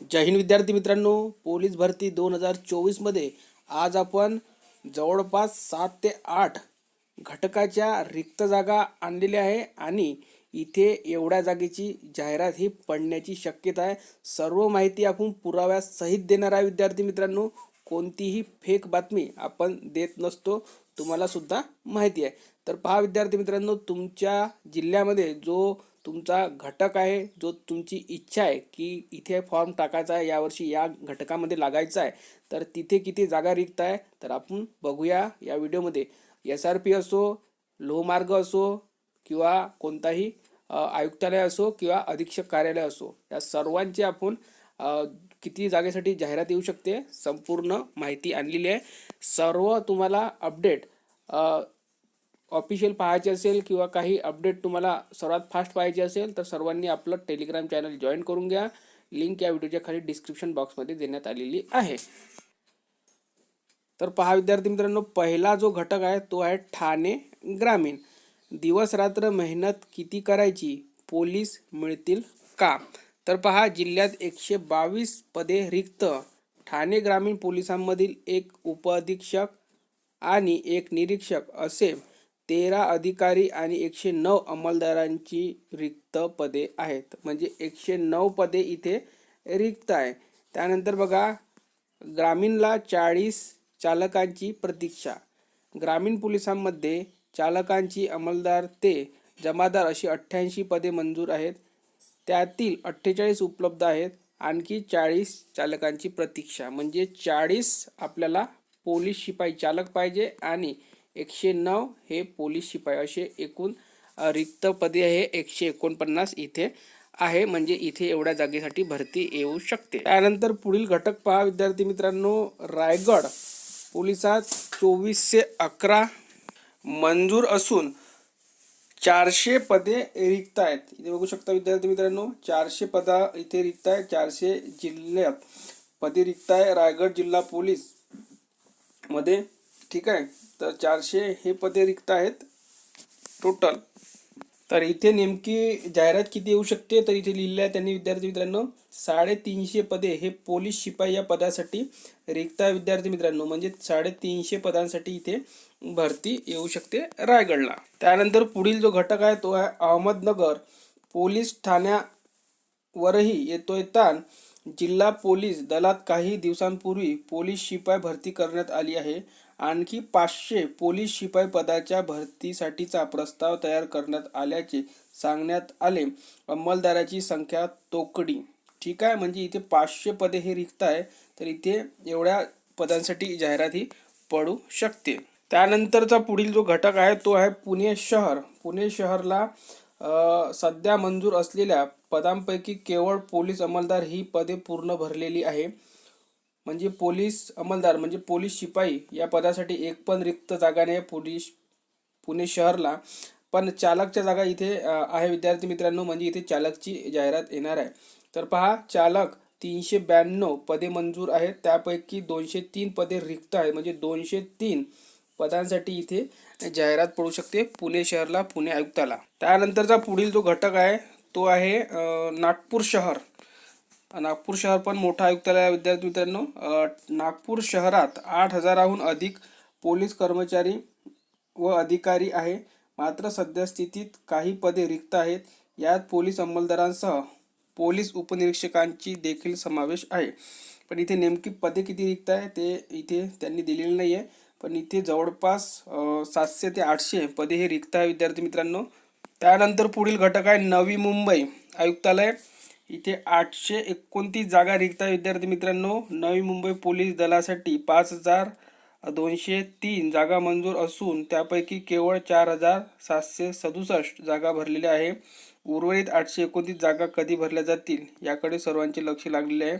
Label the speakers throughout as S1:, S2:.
S1: जय हिंद विद्यार्थी मित्रांनो. पोलीस भरती दोन हजार चोवीसमध्ये आज आपण जवळपास सात ते आठ घटकाच्या रिक्त जागा आणलेल्या आहे आणि इथे एवढ्या जागेची जाहिरात ही पडण्याची शक्यता आहे. सर्व माहिती आपण पुराव्यासहित देणार आहे विद्यार्थी मित्रांनो. कोणतीही फेक बातमी आपण देत नसतो. तुम्हाला सुद्धा माहिती आहे. तर पहा विद्यार्थी मित्रांनो तुमच्या जिल्ह्यामध्ये जो तुमचा घटक आहे जो तुमची इच्छा आहे की इथे फॉर्म टाकायचा आहे यावर्षी या घटकामध्ये लागायचा आहे तर तिथे किती जागा रिक्त आहे तर आपण बघूया या व्हिडिओमध्ये. एस आर पी असो लोहमार्ग असो किंवा कोणताही आयुक्तालय असो किंवा अधीक्षक कार्यालय असो या सर्वांची आपण किती जागेसाठी जाहिरात येऊ शकते संपूर्ण माहिती आणलेली आहे. सर्व तुम्हाला अपडेट ऑफिशियल पाहायचे असेल किंवा काही अपडेट तुम्हाला सर्वात फास्ट पाहायचे असेल तर सर्वांनी आपलं टेलिग्राम चॅनल जॉईन करून घ्या. लिंक या व्हिडिओच्या खाली डिस्क्रिप्शन बॉक्समध्ये देण्यात आलेली आहे. तर पहा विद्यार्थी मित्रांनो पहिला जो घटक आहे तो आहे ठाणे ग्रामीण. दिवस रात्र मेहनत किती करायची? पोलीस मिळतील का? तर पहा जिल्ह्यात एकशे बावीस पदे रिक्त. ठाणे ग्रामीण पोलिसांमधील एक उपअधीक्षक आणि एक निरीक्षक असे तेरा अधिकारी आणि एकशे नऊ अंमलदारांची रिक्त पदे आहेत. म्हणजे एकशे नऊ पदे इथे रिक्त आहे. त्यानंतर बघा ग्रामीणला चाळीस चालकांची प्रतीक्षा. ग्रामीण पोलिसांमध्ये चालकांची अंमलदार ते जमादार अशी अठ्ठ्याऐंशी पदे मंजूर आहेत. त्यातील अठ्ठेचाळीस उपलब्ध आहेत. आणखी चाळीस चालकांची प्रतीक्षा. म्हणजे चाळीस आपल्याला पोलीस शिपाई चालक पाहिजे आणि एकशे नऊ हे पोलीस शिपाई असे एकूण रिक्त पदे हे एकशे एकोणपन्नास इथे आहे. म्हणजे इथे एवढ्या जागेसाठी भरती येऊ शकते. त्यानंतर पुढील घटक पहा विद्यार्थी मित्रांनो. रायगड पोलिसात चोवीसशे अकरा मंजूर असून चारशे पदे रिक्त आहेत. इथे बघू शकता विद्यार्थी मित्रांनो चारशे पदा इथे रिक्त आहे चारशे जिल्ह्यात पदे रिक्त आहे. रायगड जिल्हा पोलीसमध्ये ठीक आहे. तर चारशे हे पदे रिक्त आहेत. टोटल तर इथे नेमकी जाहिरात किती येऊ शकते? तर इथे लिहिलं आहे त्यांनी विद्यार्थी मित्रांनो साडेतीनशे पदे हे पोलीस शिपाई या पदासाठी रिक्त आहे विद्यार्थी मित्रांनो. म्हणजे साडेतीनशे पदांसाठी इथे भरती येऊ शकते रायगडला. त्यानंतर पुढील जो घटक आहे तो आहे अहमदनगर पोलीस ठाण्यावरही येतोय ताण. जिल्हा पोलीस दलात काही दिवसांपूर्वी पोलीस शिपाई भरती करण्यात आली आहे. आणखी पाचशे पोलीस शिपाई पदाच्या भरतीसाठीचा प्रस्ताव तयार करण्यात आल्याचे सांगण्यात आले. अंमलदाराची संख्या तोकडी. ठीक आहे म्हणजे इथे पाचशे पदे हे रिक्त आहे तर इथे एवढ्या पदांसाठी जाहिरात ही पडू शकते. त्यानंतरचा पुढील जो घटक आहे तो आहे पुणे शहर. पुणे शहरला सध्या मंजूर असलेल्या पदांपैकी केवळ पोलीस अंमलदार ही पदे पूर्ण भरलेली आहे. म्हणजे पोलीस अंमलदार म्हणजे पोलीस शिपाई या पदासाठी एक पण रिक्त जागा नाही आहे पोलीस पुणे शहरला. पण चालकच्या जागा इथे आहे विद्यार्थी मित्रांनो म्हणजे इथे चालकची जाहिरात येणार आहे. तर पहा चालक तीनशे ब्याण्णव पदे मंजूर आहेत. त्यापैकी दोनशे तीन पदे रिक्त आहेत. म्हणजे दोनशे तीन पदांसाठी इथे जाहिरात पडू शकते पुणे शहरला पुणे आयुक्ताला. त्यानंतरचा पुढील जो घटक आहे तो आहे नागपूर शहर. नागपूर शहर पण मोठा आयुक्तालय आहे विद्यार्थी मित्रांनो. नागपूर शहरात आठ हजाराहून अधिक पोलीस कर्मचारी व अधिकारी आहे. मात्र सध्या स्थितीत काही पदे रिक्त आहेत. यात पोलीस अंमलदारांसह पोलीस उपनिरीक्षकांची देखील समावेश आहे. पण इथे नेमकी पदे किती रिक्त आहे ते इथे त्यांनी दिलेली नाही आहे पण इथे जवळपास सातशे ते आठशे पदे हे रिक्त आहे विद्यार्थी मित्रांनो. त्यानंतर पुढील घटक आहे नवी मुंबई आयुक्तालय. इथे आठशे एकोणतीस जागा रिक्त आहे विद्यार्थी मित्रांनो नवी मुंबई पोलीस दलासाठी पाच हजार दोनशे तीन जागा मंजूर असून त्यापैकी केवळ चार हजार सातशे सदुसष्ट जागा भरलेल्या आहे. उर्वरित आठशे एकोणतीस जागा कधी भरल्या जातील याकडे सर्वांचे लक्ष लागलेले आहे.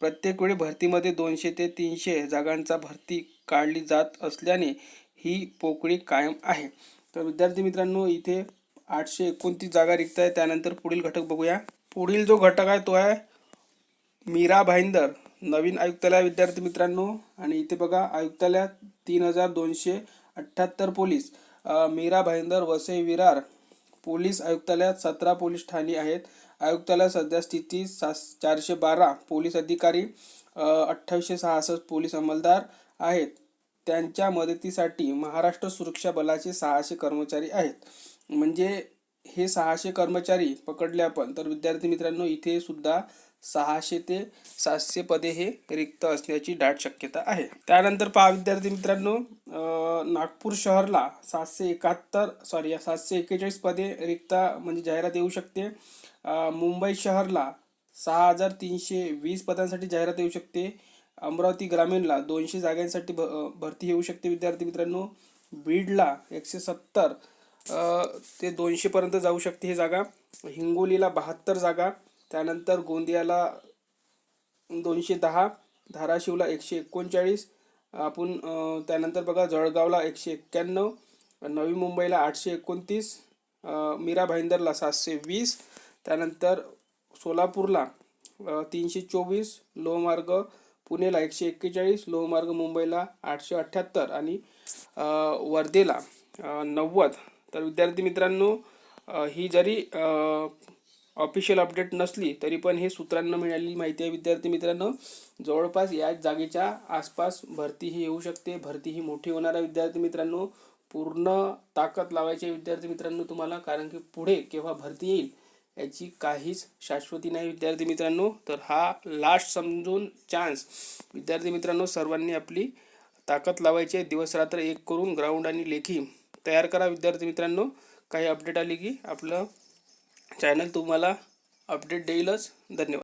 S1: प्रत्येक वेळी भरतीमध्ये दोनशे ते तीनशे जागांचा भरती काढली जात असल्याने ही पोकळी कायम आहे. तर विद्यार्थी मित्रांनो इथे आठशे एकोणतीस जागा रिक्त आहे त्यानंतर पुढील घटक बघूया. पुढील जो घटक आहे तो आहे मीरा भाईंदर नवीन आयुक्तालय विद्यार्थी मित्रांनो. आणि इथे बघा आयुक्तालयात तीन हजार दोनशे अठ्ठ्याहत्तर पोलीस. मीरा भाईंदर वसई विरार पोलीस आयुक्तालयात सतरा पोलीस ठाणी आहेत. आयुक्तालयात सध्या स्थिती सास चारशे बारा पोलीस अधिकारी अठ्ठावीसशे सहासष्ट पोलीस अंमलदार आहेत. त्यांच्या मदतीसाठी महाराष्ट्र सुरक्षा बलाचे सहाशे कर्मचारी आहेत. म्हणजे हे सहाशे कर्मचारी पकडले आपण. तर विद्यार्थी मित्रांनो इथे सुद्धा सहाशे ते सातशे पदे हे रिक्त असण्याची दाट शक्यता आहे. त्यानंतर पहा विद्यार्थी मित्रांनो नागपूर शहरला सातशे एकाहत्तर सॉरी सातशे एक्केचाळीस पदे रिक्त म्हणजे जाहिरात येऊ शकते. मुंबई शहरला सहा हजार तीनशे वीस पदांसाठी जाहिरात येऊ शकते. अमरावती ग्रामीणला दोनशे जागांसाठी भ भरती येऊ शकते विद्यार्थी मित्रांनो. बीडला एकशे सत्तर ते दोनशेपर्यंत जाऊ शकते ही जागा. हिंगोलीला बहात्तर जागा त्यानंतर गोंदियाला दोनशे दहा धाराशिवला एकशे एकोणचाळीस आपण त्यानंतर बघा जळगावला एकशे एक्क्याण्णव नवी मुंबईला आठशे एकोणतीस मीरा भाईंदरला सातशे वीस त्यानंतर सोलापूरला तीनशे चोवीस लोहमार्ग पुणेला एकशे एक्केचाळीस लोहमार्ग मुंबईला आठशे अठ्ठ्याहत्तर आणि वर्धेला नव्वद. तर विद्यार्थी मित्रांनो ही जरी ऑफिशियल अपडेट नसली तरी पण हे सूत्रांना मिळालेली माहिती आहे विद्यार्थी मित्रांनो. जवळपास या जागेच्या आसपास भरती ही येऊ शकते. भरती ही मोठी होणार आहे विद्यार्थी मित्रांनो. पूर्ण ताकद लावायची आहे विद्यार्थी मित्रांनो तुम्हाला कारण की पुढे केव्हा भरती येईल याची काहीच शाश्वती नाही विद्यार्थी मित्रांनो. तर हा लास्ट समजून चान्स विद्यार्थी मित्रांनो सर्वांनी आपली ताकद लावायची आहे. दिवस रात्र एक करून ग्राउंड आणि लेखी तयार करा विद्यार्थी मित्रांनो. काही अपडेट आली की आपलं चॅनल तुम्हाला अपडेट देईलच. धन्यवाद.